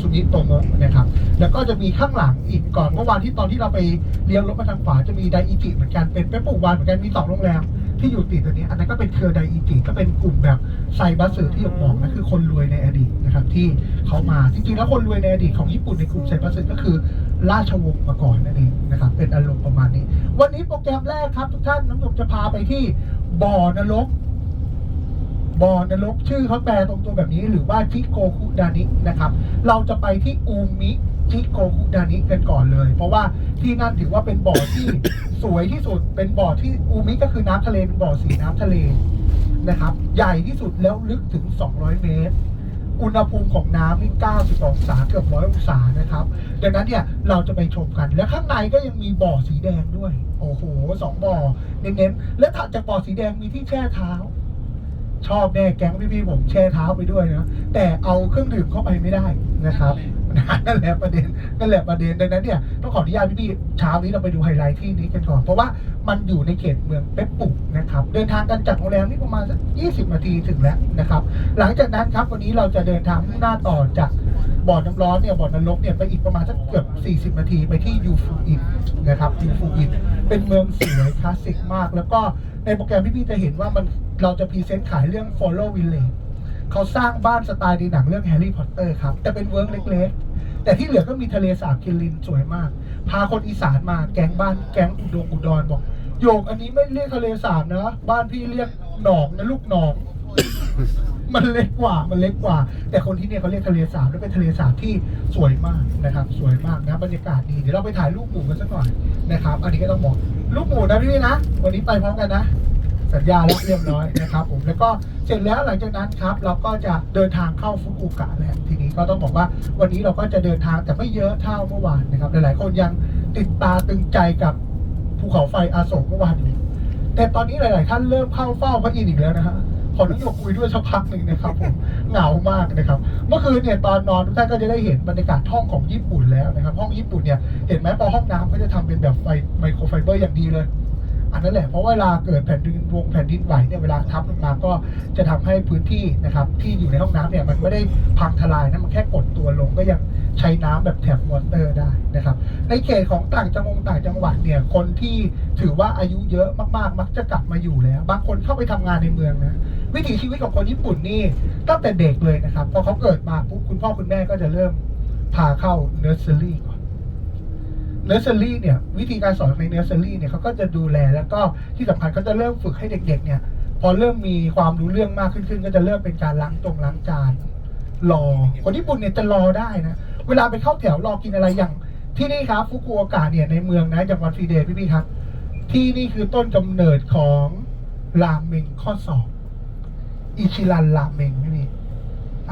ซูนิโตโมะนะครับ แล้วก็จะมีข้างหลังอีกก่อนเมื่อวานที่ตอนที่เราไปเลี้ยวรถมาทางขวาจะมีไดอิจิเหมือนกันเป็นเป๊ปปูวานเหมือนกันมีสองโรงแรมที่อยู่ติดตัวนี้ อันนั้นก็เป็นเครือไดอิจิก็เป็นกลุ่มแบบไซบัสเซอร์ที่ผมบอกนะคือคนรวยในอดีตนะครับที่เขามาจริงๆแล้วคนรวยในอดีตของญี่ปุ่นในกลุ่มไซบัสเซอร์ก็คือราชวงศ์มาก่อนนั่นเองนะครับเป็นอารมณ์ประมาณนี้ วันนี้โปรแกรมแรกครับทุกท่านน้องหยกจะพาไปที่บ่อนรก บ่อนรกชื่อเขาแปลตรงตัวแบบนี้หรือว่าจิโกคุดานินะครับ เราจะไปที่อูมิจิโกคุดานิกันก่อนเลย เพราะว่าที่นั่นถือว่าเป็นบ่อที่สวยที่สุด เป็นบ่อที่อูมิก็คือน้ำทะเลเป็นบ่อสีน้ำทะเลนะครับ ใหญ่ที่สุดแล้วลึกถึง 200 เมตร อุณหภูมิของน้ำนี่ 90 องศาเกือบร้อยองศานะครับ ดังนั้นเนี่ยเราจะไปชมกัน และข้างในก็ยังมีบ่อสีแดงด้วย โอ้โหสองบ่อ เน้นๆ และถัดจากบ่อสีแดงมีที่แช่เท้า ชอบแน่แก๊งพี่ๆผมแช่เท้าไปด้วยนะแต่เอาเครื่องดื่มเข้าไปไม่ได้นะครับนั่นแหละประเด็นนั่นแหละประเด็นดังนั้นเนี่ยต้องขออนุญาตพี่ๆเช้านี้เราไปดูไฮไลท์ที่นี้กันก่อน เพราะว่ามันอยู่ในเขตเมืองเป๊ปปุกนะครับเดินทางกันจากโรงแรมนี่ประมาณสัก20 นาทีถึงแล้วนะครับ หลังจากนั้นครับวันนี้เราจะเดินทางมุ่งหน้าต่อจากบ่อน้ำร้อนเนี่ยบ่อนรกเนี่ยไปอีกประมาณสักเกือบ 40 นาทีไปที่ยูฟูอินนะครับยูฟูอินเป็นเมืองสวยคลาสสิกมาก แล้วก็ในโปรแกรมพี่ๆจะเห็นว่ามัน เราจะพรีเซนต์ขายเรื่อง Follow Village เขาสร้างบ้านสไตล์ในหนังเรื่องแฮร์รี่พอตเตอร์ครับ แต่เป็นเวิร์กเล็กๆ แต่ที่เหลือก็มีทะเลสาบคิรินสวยมาก พาคนอีสานมาแก๊งบ้านแก๊งอุดงอุดรบอก โยกอันนี้ไม่เรียกทะเลสาบนะ บ้านพี่เรียกหนองนะลูกหนอง มันเล็กกว่ามันเล็กกว่า แต่คนที่เนี่ยเขาเรียกทะเลสาบและเป็นทะเลสาบที่สวยมากนะครับ สวยมากนะบรรยากาศดีเดี๋ยวเราไปถ่ายรูปหมู่กันสักหน่อยนะครับ อันนี้ก็ต้องบอกรูปหมู่นะพี่นะวันนี้ไปพร้อมกันนะ สัญญาแล้วเรียบร้อยนะครับผมแล้วก็เสร็จแล้วหลังจากนั้นครับเราก็จะเดินทางเข้าฟุกุโอกะแล้วทีนี้ก็ต้องบอกว่าวันนี้เราก็จะเดินทางแต่ไม่เยอะเท่าเมื่อวานนะครับ หลายๆ คนยังติดตาตึงใจกับภูเขาไฟอาโศกเมื่อวานนี้แต่ตอนนี้หลาย ๆ ท่านเริ่มเข้าเฝ้าพระอินทร์อีกแล้วนะฮะขอนุญาตคุยด้วยสักพักหนึ่งนะครับผมเหงามากนะครับ เมื่อคืนเนี่ยตอนนอนทุกท่านก็จะได้เห็นบรรยากาศห้องของญี่ปุ่นแล้วนะครับ ห้องญี่ปุ่นเนี่ยเห็นไหมพอห้องน้ำเขาจะทำเป็นแบบไฟไมโครไฟเบอร์อย่างดีเลย อันนั้นแหละเพราะเวลาเกิดแผ่นดินวงแผ่นดินไหวเนี่ยเวลาทับลงมาก็จะทำให้พื้นที่นะครับ ที่อยู่ในห้องน้ำเนี่ยมันไม่ได้พังทลายนะมันแค่กดตัวลงก็ยังใช้น้ำแบบแถบวอเตอร์ได้นะครับ ในเขตของต่างจังหวัดต่างจังหวัดเนี่ยคนที่ถือว่าอายุเยอะมากๆ มักจะกลับมาอยู่แล้ว บางคนเข้าไปทำงานในเมืองนะวิถีชีวิตของคนญี่ปุ่นนี่ตั้งแต่เด็กเลยนะครับพอเขาเกิดมาปุ๊บคุณพ่อคุณแม่ก็จะเริ่มพาเข้าเนอร์เซอรี่ก เนอร์เซอรี่เนี่ยวิธีการสอนในเนอร์เซอรี่เนี่ยเขาก็จะดูแลแล้วก็ที่สำคัญเขาจะเริ่มฝึกให้เด็ก ๆ เนี่ยพอเริ่มมีความรู้เรื่องมากขึ้นก็จะเริ่มเป็นการล้างตรงล้างจานรอ คนญี่ปุ่นเนี่ยจะรอได้นะ เวลาไปเข้าแถวรอกินอะไรอย่าง ที่นี่ครับฟุกุโอกะเนี่ยในเมืองนะจังหวัดฟรีเดย์พี่ครับ ที่นี่คือต้นกำเนิดของราเมงข้อสอบอิชิรันราเมงพี่พี่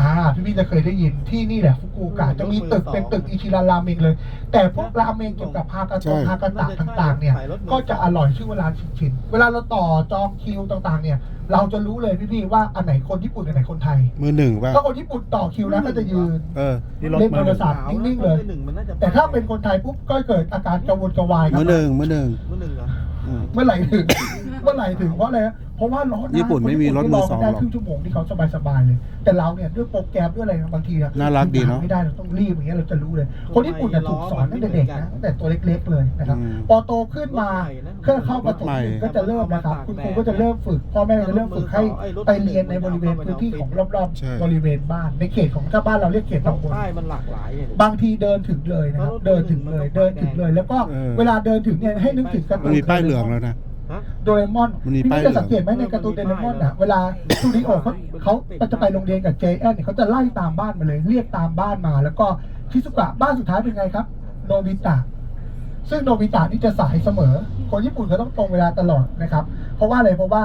อ่าพี่พี่จะเคยได้ยินที่นี่แหละฟุกุโอกะจะมีตึกเป็นตึกอิชิรันราเมงเลย แต่พวกราเมงเกี่ยวกับฮากาใช่โตะฮากาตะต่างๆ เนี่ย ก็จะอร่อยชื่อว่าร้านชินชินเวลาเราต่อจองคิวต่างๆ เนี่ย เราจะรู้เลยพี่ๆว่าอันไหนคนญี่ปุ่นอันไหนคนไทยมือหนึ่งป่ะถ้าคนญี่ปุ่นต่อคิวแล้วก็จะยืนเออนี่รถเล่นมือโทหรนึ่งศัพท์นิ่งๆเลย แต่ถ้าเป็นคนไทยปุ๊บก็เกิดอาการกระวนกระวายครัมือหนึ่งมือหนึ่งมือหนึ่งเหรออืมเมื่อไหร่ถึง เมื่อไหร่ถึงเพราะอะไรฮะเพราะว่าร้อนนะญี่ปุ่นไม่มีรถมือสองหรอก ได้ครึ่งชั่วโมงที่เขาสบายๆเลย แต่เราเนี่ยด้วยโปรแกรมด้วยอะไรบางทีอะน่ารักดีเนอะไม่ได้เราต้องรีบอย่างเงี้ยเราจะรู้เลย คนญี่ปุ่นเนี่ยถูกสอนตั้งแต่เด็กนะตั้งแต่ตัวเล็กๆเลยนะครับอืม พอโตขึ้นมาเครื่องเข้าประถมหนึ่งก็จะเริ่มนะครับคุณครูก็จะเริ่มฝึกพ่อแม่จะเริ่มฝึกให้ไปเรียนในบริเวณพื้นที่ของรอบใช่ ๆบริเวณบ้านในเขตของถ้าบ้านเราเรียกเขตตำบลป้ายมันหลากหลายเนี่ย บางทีเดินถึงเลยนะครับ เดินถึงเลย เดินถึงเลย แล้วก็เออ เวลาเดินถึงเนี่ยให้นึกถึงการ์ตูมันนมีป้ายเหลืองแล้วนะฮะ โดเรมอนมันมีพี่ป้าย จะเหลืองสังเกตไหมในการ์ตูนโดเรมอนอะเวลาซูริโอเขาเขาจะไปโรงเรียนกับเจแอนเนี่ยเขาจะไล่ตามบ้านมาเลย เรียกตามบ้านมา แล้วก็ชิซุกะบ้านสุดท้ายเป็นไงครับ โนบิตะ ซึ่งโนบิตะนี่จะสายเสมอ คนญี่ปุ่นเขาต้องตรงเวลาตลอดนะครับ เพราะว่าอะไรเพราะว่า